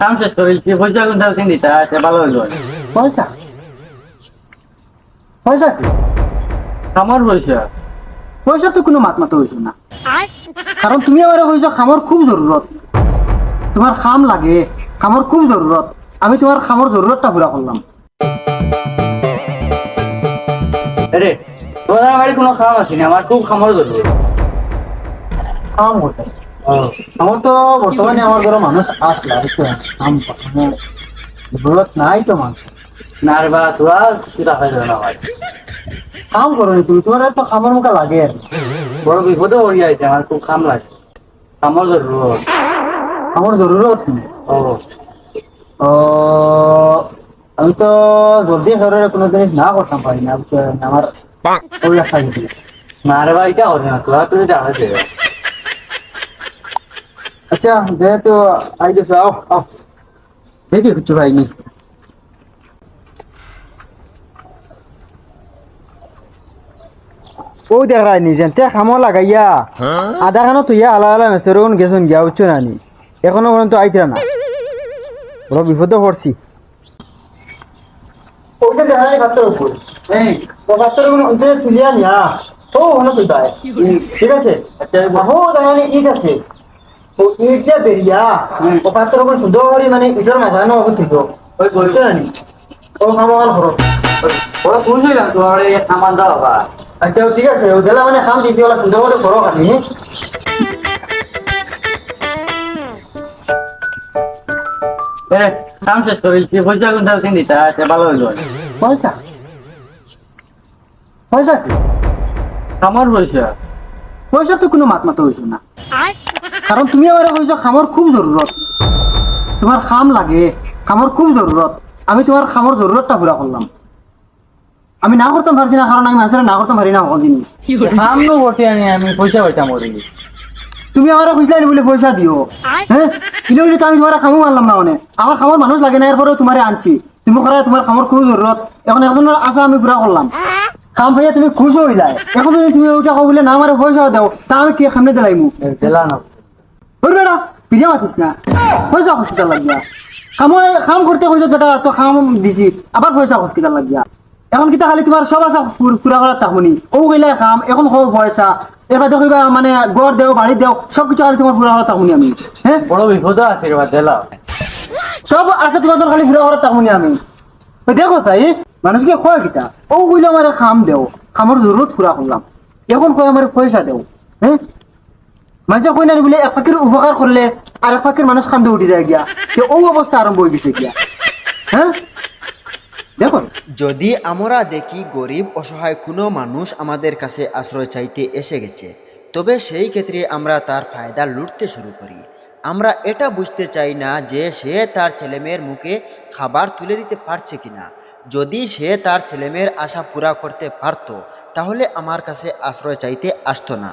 কাম শেষ করেছি পয়সা কোনটা চিন্তা আছে ভালো হইল। পয়সা? পয়সা কি? আমার পয়সা। পয়সার তো কোনো মাত মাথা হয়েছে না কারণ তুমি আমার কইছো খামর খুব জরুরত। তোমার খাম লাগে খামর খুব জরুরত। আমি তোমার খামর জরুরতটা পুরা করলাম। আরে তোর আমার কোনো কাম আসেনি আমার খুব খামার ধরবো খাম করতে আমার তো বর্তমানে আমার ঘরে মানুষ আসলে মানে নাই তো মানুষ। না রে বা তোরা কিরা খাই না ভাই। কাম করো নি তুমি তোমার তো খামর মুখা লাগে। বড় বিপদে পড়ে যাইছে আমার খুব খাম লাগে। খামার ধরবো খামর জরুরত ও ও আমি তো জলদি ঘরের কোনো জিনিস না করতাম পারি না? আমার ওই জিনিস না রে ভাই এটা হবে না তোরা তুই দেখা আচ্ছা যেহেতু আই গেছো আও আও। দেখি কিছু ভাইনি ও দেখ রাই যেন। তে খামো লাগাইয়া। আধা খানো তুইয়া আলা আলা মেস্তর কোন গিয়া বুঝছ না এখনও পর্যন্ত আইতরা না। বড় বিপদে পড়ছি। ওইটা দেখা নাই পাত্র উপর। এই ও পাত্র কোন তুলিয়া নিয়া। ও হনো ঠিক আছে। আচ্ছা দেখা নাই ঈদ আছে। ও বেরিয়া ও পাত্র কোন সুন্দর করে মানে ঈদের মাঝানো হবে ঠিক ওই বলছে না নি ও খামো হরো ওরা তুই না তোর এই খামার দাও বা আচ্ছা ঠিক আছে ও দিলা মানে খাম দিতে ওলা সুন্দর করে করো খালি। এ কাম শেষ করেছি পয়সা কোনটা চিন্তা আছে ভালো হইল। পয়সা? পয়সা কি? আমার পয়সা। পয়সা তো কোনো মাত মাথা হয়েছে না কারণ তুমি আমার কইছো খামর খুব জরুরত তোমার খাম লাগে খামর খুব জরুরত আমি তোমার খামর জরুরতটা পুরা করলাম আমি না করতাম পারছি না কারণ আমি মানুষের না করতাম পারি না কোনদিন কাম তো করছি আমি আমি পয়সা পাইতাম ওরে তুমি আমার খুঁজলাই বলে পয়সা দিও। হ্যাঁ কিলো তো আমি তোমার খামো মানলাম না মানে। আমার খামর মানুষ লাগে না এরপরেও তোমারে আনছি। তুমি করা তোমার খামর খুব জরুরত এখন একজনের আশা আমি পুরা করলাম খাম ভাইয়া তুমি খুশ যায়। এখন যদি তুমি ওইটা কো বলে না আমার পয়সা দাও তা আমি কি সামনে দিলাইমু জেলা না। ওর বেটা পিরিয়া মাতিস না পয়সা হসপিটাল লাগিয়া। খাম খাম করতে কইছো বেটা তো খাম দিছি। আবার পয়সা হসপিটাল লাগিয়া। এখন কিতা খালি তোমার সব আশা পুরা করার তাহমনি ও গেলে খাম এখন খাও পয়সা এবার দেখিবা মানে গড় দেও বাড়ি দেও সব কিছু খালি তোমার পুরা করার তাহমনি আমি। হ্যাঁ বড় বিপদ আছে রে বা জেলা সব আছে তোমার খালি পুরা করার তাহমনি আমি। দেখো তাই মানুষকে কয় কিতা ও কইলে আমার খাম দেও। খামর জরুরত পুরা করলাম এখন কয় আমার পয়সা দেও। হ্যাঁ মানুষে কই না বলে, এক পাখির উপকার করলে আর এক পাখির মানুষ কান্দে উঠে যায় গিয়া। তো ও অবস্থা আরম্ভ হয়ে গেছে গিয়া। হ্যাঁ? দেখো। যদি আমরা দেখি গরিব, অসহায় কোনো মানুষ আমাদের কাছে আশ্রয় চাইতে এসে গেছে, তবে সেই ক্ষেত্রে আমরা তার ফায়দা লুটতে শুরু করি। আমরা এটা বুঝতে চাই না যে সে তার ছেলেমেয়ের মুখে খাবার তুলে দিতে পারছে কিনা। যদি সে তার ছেলেমেয়ের আশা পুরা করতে পারতো, তাহলে আমার কাছে আশ্রয় চাইতে আসতো না।